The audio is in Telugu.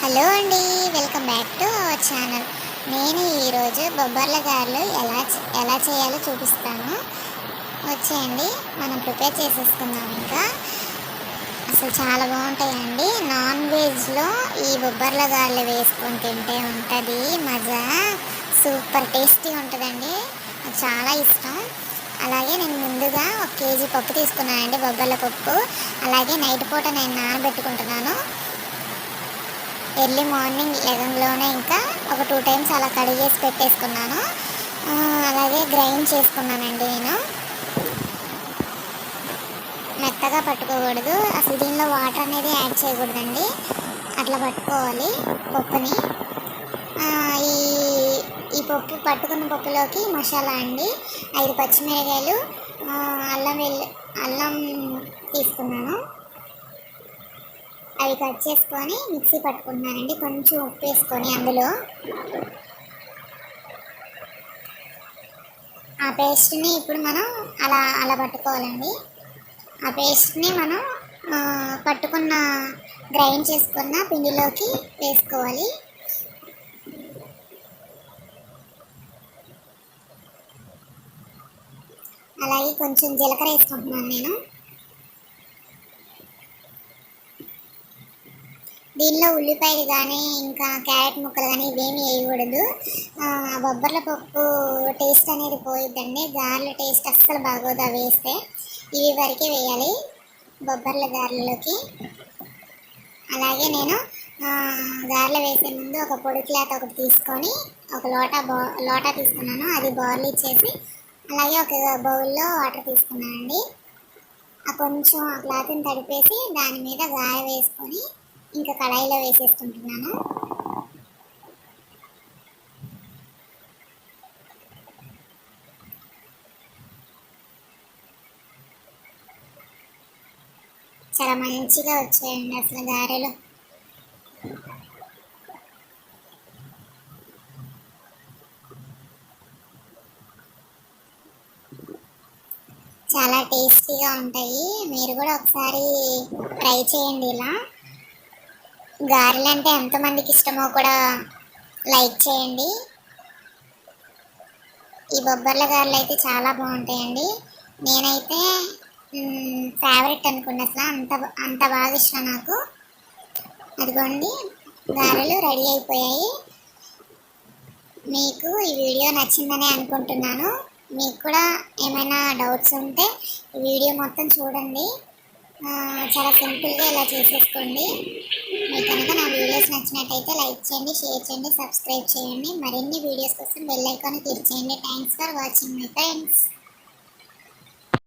హలో అండి welcome back to our channel. నేను ఈరోజు బొబ్బర్ల గారెలు ఎలా ఎలా చేయాలో చూపిస్తాను. వచ్చేయండి మనం ప్రిపేర్ చేసేసుకుందాం ఇంకా. అసలు చాలా బాగుంటాయండి. నాన్ వెజ్లో ఈ బొబ్బర్ల గారెలు వేసుకొని తింటే ఉంటుంది మజా. సూపర్ టేస్టీ ఉంటుందండి. చాలా ఇష్టం. అలాగే నేను ముందుగా ఒక కేజీ పప్పు తీసుకున్నానండి బొబ్బర్ల పప్పు. అలాగే నైట్ పూట నేను నానబెట్టుకుంటున్నాను. ఎర్లీ మార్నింగ్ లెవెన్లోనే ఇంకా ఒక టూ టైమ్స్ అలా కడిగేసి పెట్టేసుకున్నాను. అలాగే గ్రైండ్ చేసుకున్నానండి నేను. మెత్తగా పట్టుకోకూడదు. అసలు దీనిలో వాటర్ అనేది యాడ్ చేయకూడదండి. అట్లా పట్టుకోవాలి పప్పుని. ఈ ఈ పప్పు పట్టుకున్న పప్పులోకి మసాలా అండి ఐదు పచ్చిమిరకాయలు అల్లం వెల్లు అల్లం తీసుకున్నాను. అవి కట్ చేసుకొని మిక్సీ పట్టుకుంటున్నానండి. కొంచెం ఉప్పు వేసుకొని అందులో ఆ పేస్ట్ని ఇప్పుడు మనం అలా అలా పట్టుకోవాలండి. ఆ పేస్ట్ని మనం పట్టుకున్న గ్రైండ్ చేసుకున్న పిండిలోకి వేసుకోవాలి. అలాగే కొంచెం జీలకర్ర వేసుకుంటున్నాను నేను. దీనిలో ఉల్లిపాయలు కానీ ఇంకా క్యారెట్ ముక్కలు కానీ ఇవేమి వేయకూడదు. ఆ, బొబ్బర్ల పప్పు టేస్ట్ అనేది పోయిద్దండి. గారెల టేస్ట్ అస్సలు బాగోదు అవి వేస్తే. ఇవి వరకే వేయాలి బొబ్బర్ల గారెలలోకి. అలాగే నేను గారెలు వేసే ముందు ఒక పొడి క్లాత్ ఒకటి తీసుకొని ఒక లోటా బౌ లోటా తీసుకున్నాను. అది బౌల్ ఇచ్చేసి అలాగే ఒక బౌల్లో వాటర్ తీసుకున్నానండి. ఆ కొంచెం ఆ క్లాత్ని తడిపేసి దాని మీద గాయ వేసుకొని ఇంకా కళాయిలో వేసేసుకుంటున్నాను. చాలా మంచిగా వచ్చాయండి అసలు గారెలు. చాలా టేస్టీగా ఉంటాయి. మీరు కూడా ఒకసారి ట్రై చేయండి ఇలా. గారెలు అంటే ఎంతమందికి ఇష్టమో కూడా లైక్ చేయండి. ఈ బొబ్బర్ల గారెలు అయితే చాలా బాగుంటాయండి. నేనైతే ఫేవరెట్ అనుకున్నా అసలు అంత అంత బాగా ఇష్టం నాకు. అదిగోండి గారెలు రెడీ అయిపోయాయి. మీకు ఈ వీడియో నచ్చిందని అనుకుంటున్నాను. మీకు కూడా ఏమైనా డౌట్స్ ఉంటే ఈ వీడియో మొత్తం చూడండి. చాలా సింపుల్గా ఇలా చేసేసుకోండి. మీకు కనుక నా వీడియోస్ నచ్చినట్టయితే లైక్ చేయండి షేర్ చేయండి సబ్స్క్రైబ్ చేయండి. మరిన్ని వీడియోస్ కోసం బెల్ ఐకాన్ క్లిక్ చేయండి. Thanks for watching my friends